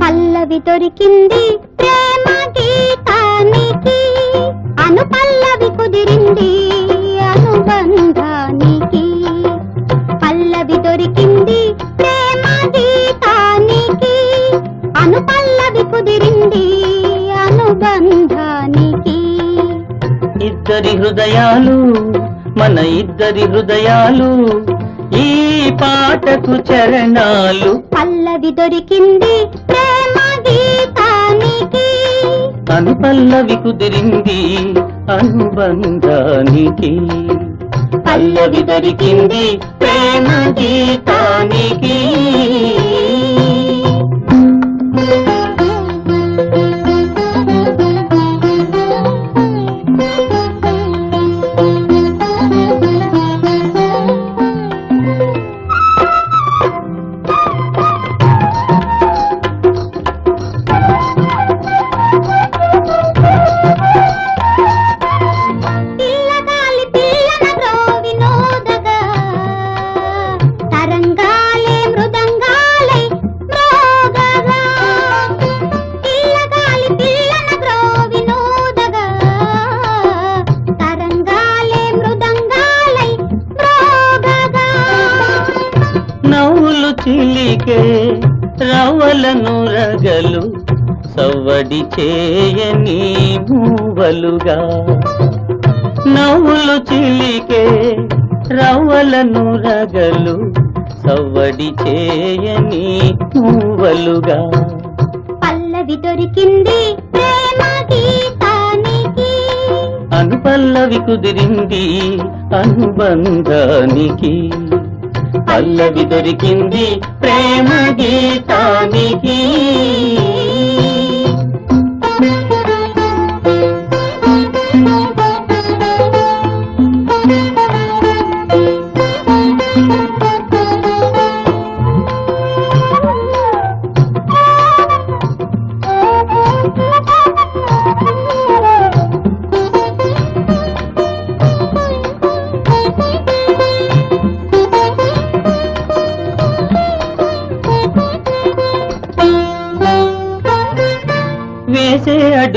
పల్లవి దొరికింది ప్రేమ గీతానికి. అను పల్లవి కుదిరింది. ఇద్దరి హృదయాలు మన ఇద్దరి హృదయాలు ఈ పాటకు చరణాలు. పల్లవి దొరికింది ప్రేమ గీతానికి. అను పల్లవి కుదిరింది అనుబంధానికి. పల్లవి దొరికింది ప్రేమ గీతానికి. చిలికే రవ్వలను రగలు సవ్వడి చేయని మూవలుగా నవ్వులు చిలికే రవ్వలను రగలు సవ్వడి చేయని మూవలుగా పల్లవి దొరికింది ప్రేమ గీతానికి. అనుపల్లవి కుదిరింది అనుబంధానికి. పల్లవి దొరికింది ప్రేమ గీతానికి.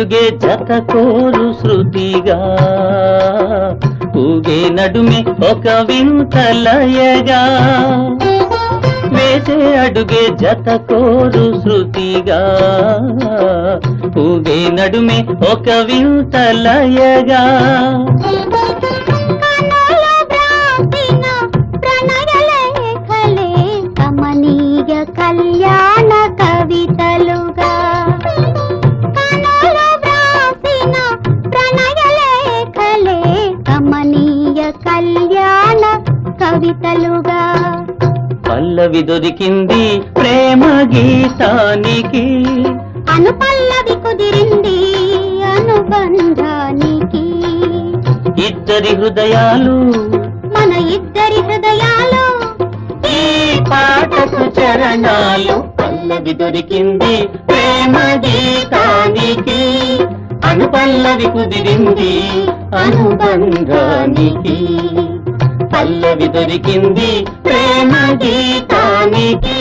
వేసే అడుగే జత కోరు శృతిగా. ఊగే నడుమే ఒక వింతలయగా. వేసే అడుగే జత కోరు శృతిగా. ఊగే నడుమే ఒక వింతలయగా. పల్లవి దొరికింది ప్రేమ గీతానికి. అనుపల్లవి కుదిరింది అనుబంధానికి. ఇద్దరి హృదయాలు మన ఇద్దరి హృదయాలు ఈ పాటకు చరణాలు పల్లవి దొరికింది ప్రేమ గీతానికి. అనుపల్లవి కుదిరింది అనుబంధానికి. పల్లవి దొరికింది ప్రేమ గీతానికి.